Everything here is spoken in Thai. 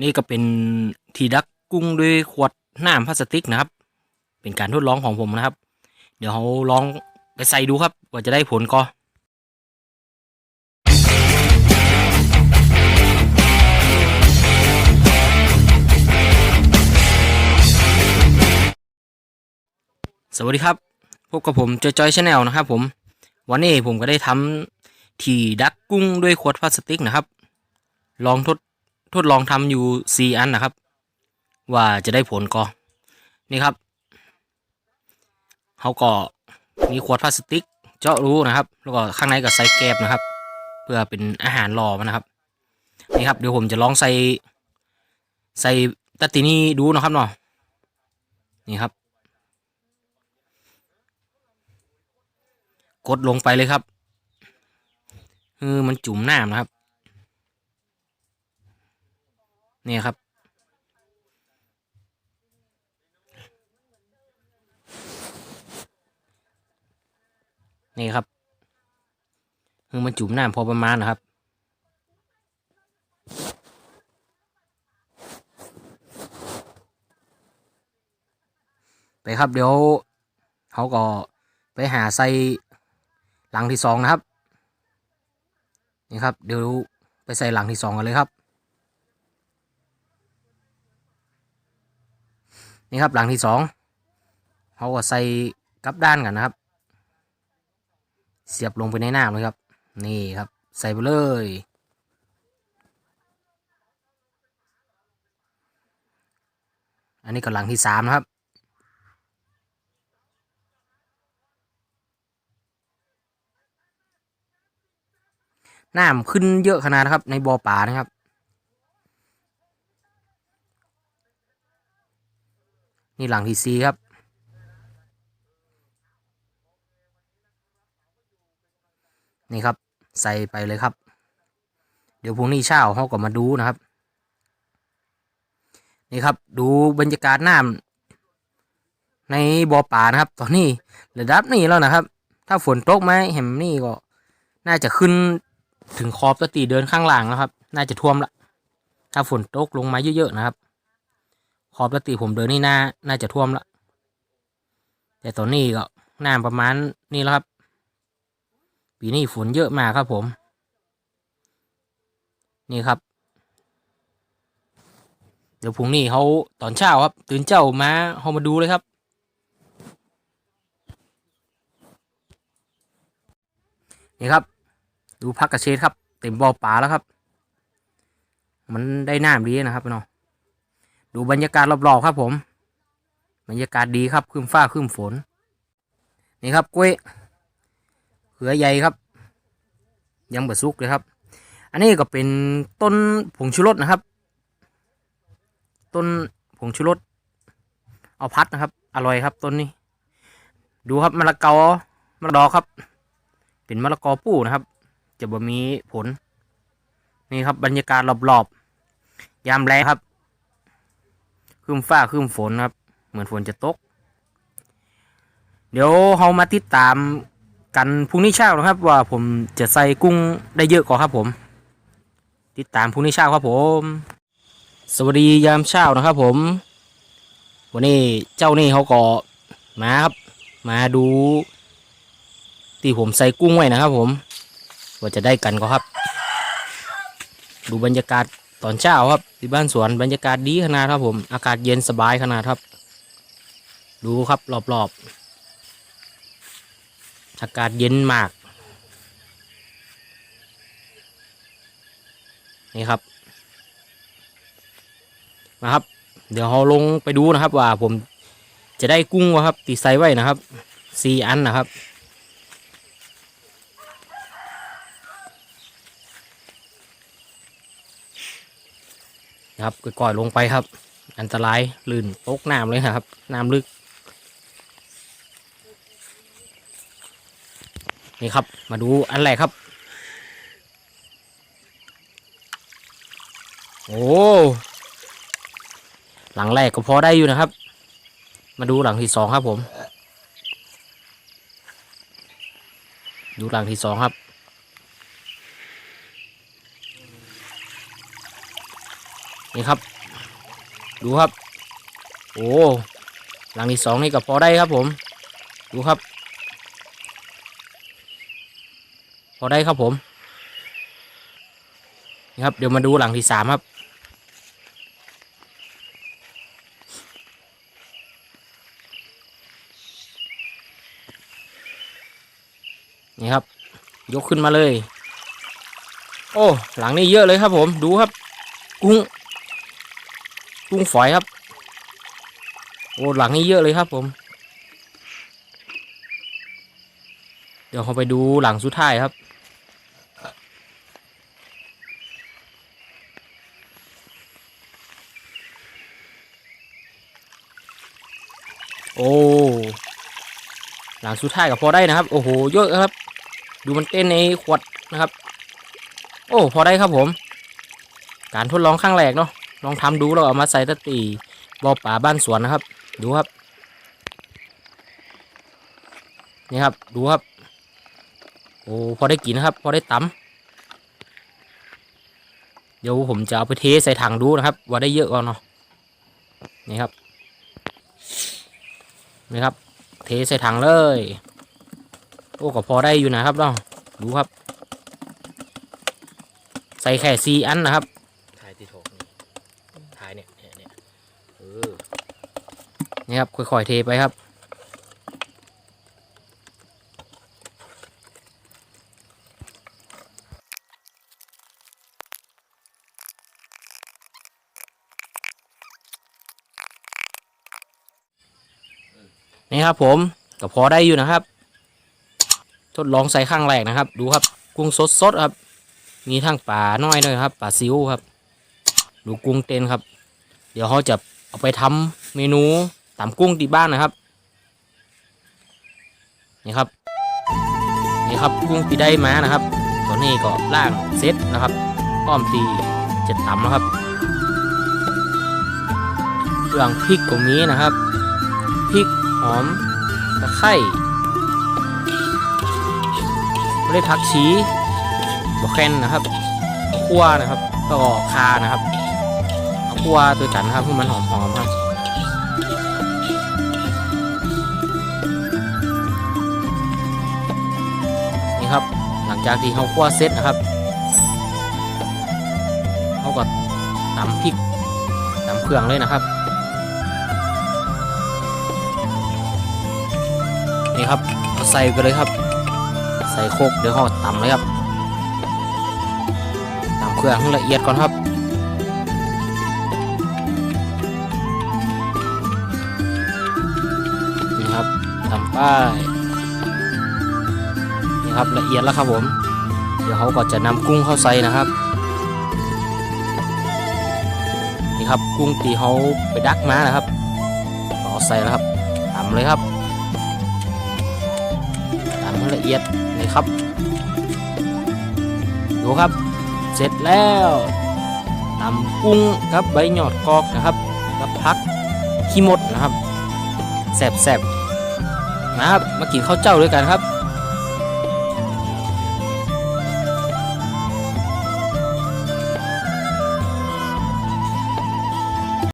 นี่ก็เป็นที่ดักกุ้งด้วยขวดน้ำพลาสติกนะครับ เป็นการทดลองของผมนะครับ เดี๋ยวเราลองไปใส่ดูครับว่าจะได้ผลก็สวัสดีครับ พบกับผมจอยจอยชาแนลนะครับผม วันนี้ผมก็ได้ทำที่ดักกุ้งด้วยขวดพลาสติกนะครับ ลองทด ทดลองทำอยู่สี่อันนะครับ ว่าจะได้ผลก็นี่ครับเขาก็มีขวดพลาสติก เจาะรูนะครับ แล้วก็ข้างในก็ใส่แกบนะครับ เพื่อเป็นอาหารรอมันนะครับนี่ครับเดี๋ยวผมจะลองใส่ใส่ตัตินี่ดูนะครับเนาะนี่ครับ กดลงไปเลยครับคือมันจุ่มน้ำนะครับ เนี่ครับ นี่ครับคือมันจุ่มน้ำพอประมาณนะครับไปครับเดี๋ยวเขาก็ไปหาใส่หลังที่สองนะครับ นี่ครับ เดี๋ยวไปใส่หลังที่สองกันเลยครับ นี่ครับหลังที่สองเขาก็ใส่กลับด้านกันนะครับ เสียบลงไปในน้ำเลยครับ นี่ครับ ใส่ไปเลย อันนี้ก็หลังที่สามนะครับน้ำขึ้นเยอะขนาดนะครับ ในบ่อป่านะครับ นี่หลังที่สี่ครับ นี่ครับใส่ไปเลยครับ เดี๋ยวพรุ่งนี้เช้าเขาก็มาดูนะครับ นี่ครับดูบรรยากาศน้ำในบ่อป่านะครับ ตอนนี้ระดับนี้แล้วนะครับ ถ้าฝนตกไหมเห็นนี่ก็ น่าจะขึ้นถึงขอบตะตีเดินข้างล่างแล้วครับ น่าจะท่วมละถ้าฝนตกลงมาเยอะๆนะครับ ขอบตะตีผมเดินนี่น่าน่าจะท่วมละแต่ตอนนี้ก็น้ำประมาณนี้แล้วครับ ปีนี้ฝนเยอะมากครับผม นี่ครับ เดี๋ยวพรุ่งนี้เขาตอนเช้าครับ ตื่นเจ้ามาเขามาดูเลยครับ นี่ครับ ดูพักกระเชดครับ เต็มบ่อปลาแล้วครับ มันได้น้ำดีนะครับพี่น้อง ดูบรรยากาศรอบๆครับผม บรรยากาศดีครับครึ้มฟ้าครึ้มฝน นี่ครับกล้วยเขือใหญ่ครับ ยังบิดซุกเลยครับ อันนี้ก็เป็นต้นผงชูรสนะครับ ต้นผงชูรสเอาพัดนะครับ อร่อยครับต้นนี้ ดูครับมะละกอมะละดอครับ เป็นมะละกอปูนะครับ จะบ่มีผล นี่ครับบรรยากาศรอบๆยามแรงครับ ครึ้มฟ้าครึ้มฝนครับ เหมือนฝนจะตก เดี๋ยวเรามาติดตามกันพรุ่งนี้เช้านะครับ ว่าผมจะใส่กุ้งได้เยอะกว่าครับผม ติดตามพรุ่งนี้เช้าครับผม สวัสดียามเช้านะครับ ผม วันนี้เจ้านี่เขาก็มาครับมาดูที่ผมใส่กุ้งไว้นะครับ ผม ว่าจะได้กันก็ครับ ดูบรรยากาศ ตอนเช้าครับที่บ้านสวนบรรยากาศดีขนาดครับผม อากาศเย็นสบายขนาดครับ ดูครับรอบๆอากาศเย็นมาก นี่ครับมาครับ เดี๋ยวเราลงไปดูนะครับว่าผมจะได้กุ้งวะครับตีไซไว้นะครับสี่อันนะครับ ครับก่อยๆลงไปครับ อันตรายลื่นตกน้ำเลยครับน้ำลึก นี่ครับมาดูอันแรกครับ โอ้หลังแรกก็พอได้อยู่นะครับ มาดูหลังที่สองครับผม ดูหลังที่สองครับ นี่ครับ ดูครับ โอ้หลังที่สองนี่ก็พอได้ครับผม ดูครับ พอได้ครับผมนี่ครับ เดี๋ยวมาดูหลังที่สามครับ นี่ครับ ยกขึ้นมาเลย โอ้ หลังนี้เยอะเลยครับผม ดูครับ กุ้ง กุ้งฝอยครับ โอ้หลังนี้เยอะเลยครับผม เดี๋ยวเราไปดูหลังสุดท้ายครับโอ้ หลังสุดท้ายก็พอได้นะครับ โอ้โห เยอะครับ ดูมันเต้นในขวดนะครับ โอ้ พอได้ครับผม การทดลองครั้งแรกเนาะ ลองทำดูแล้วเอามาใส่ตะตีบ่อป่าบ้านสวนนะครับ ดูครับ นี่ครับ ดูครับ โอ้พอได้กินนะครับ พอได้ตำเดี๋ยวผมจะเอาไปเทใส่ถังดูนะครับ ว่าได้เยอะก่อนเนาะนี่ครับนี่ครับ เทใส่ถังเลย โอ้ก็พอได้อยู่นะครับเนาะดูครับ ใส่แค่สี่อันนะครับ ถ่ายที่ถกนี่ถ่ายเนี่ยเนี่ยเนี่ยเออ นี่ครับค่อยๆเทไปครับ นี่ครับผมก็พอได้อยู่นะครับ ทดลองใส่ข้างแรกนะครับ ดูครับกุ้งสดสดๆครับ มีทั้งปลาน้อยด้วยครับปลาซิวครับ ดูกุ้งเต้นครับ เดี๋ยวเขาจะเอาไปทำเมนู ตำกุ้งที่บ้านนะครับนี่ครับนี่ครับกุ้งปีได้มานะครับตัวนี้ก็ล่างเซตนะครับอ้อมตีเจะตำนะครับเรื่องพริกก็มีนะครับพริกหอมตะไคร้ไม่ได้ผักชีบวแคนนะครับคั่วนะครับแล้วก็คานะครับเอาคั่วตัวกันนะครับให้มันหอมๆครับ จากที่เขาคั่วเสร็จนะครับเขาก็ตำพริกตำเครื่องเลยนะครับ นี่ครับเาใส่ไปเลยครับ ใส่โคกเดี๋ยวเขาตำเลยครับตำเครื่องให้ละเอียดก่อนครับนี่ครับตำป้าย ครับละเอียดแล้วครับผม เดี๋ยวเขาก็จะนำกุ้งเข้าใส่นะครับ นี่ครับกุ้งตีเขาไปดักมานะครับเอใส่แล้วครับตำเลยครับตามให้ละเอียดนี่ครับดูครับ เสร็จแล้วตำกุ้งกับใบหยอดกอกนะครับกับพักขี้มดนะครับแสบๆนะครับมากินข้าวเจ้าด้วยกันครับ